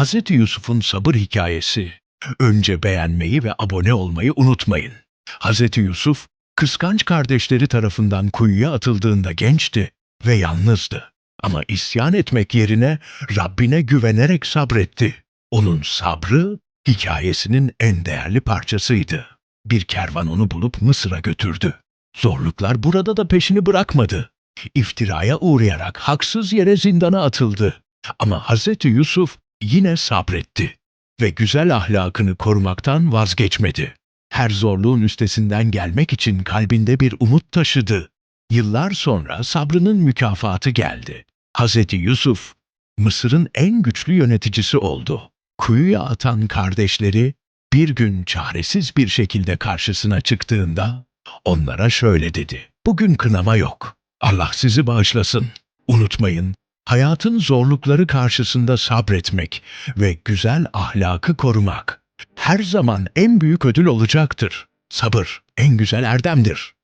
Hz. Yusuf'un sabır hikayesi. Önce beğenmeyi ve abone olmayı unutmayın. Hz. Yusuf, kıskanç kardeşleri tarafından kuyuya atıldığında gençti ve yalnızdı. Ama isyan etmek yerine Rabbine güvenerek sabretti. Onun sabrı hikayesinin en değerli parçasıydı. Bir kervan onu bulup Mısır'a götürdü. Zorluklar burada da peşini bırakmadı. İftiraya uğrayarak haksız yere zindana atıldı. Ama Hz. Yusuf yine sabretti ve güzel ahlakını korumaktan vazgeçmedi. Her zorluğun üstesinden gelmek için kalbinde bir umut taşıdı. Yıllar sonra sabrının mükafatı geldi. Hz. Yusuf, Mısır'ın en güçlü yöneticisi oldu. Kuyuya atan kardeşleri bir gün çaresiz bir şekilde karşısına çıktığında onlara şöyle dedi. Bugün kınama yok. Allah sizi bağışlasın. Unutmayın, hayatın zorlukları karşısında sabretmek ve güzel ahlakı korumak her zaman en büyük ödül olacaktır. Sabır en güzel erdemdir.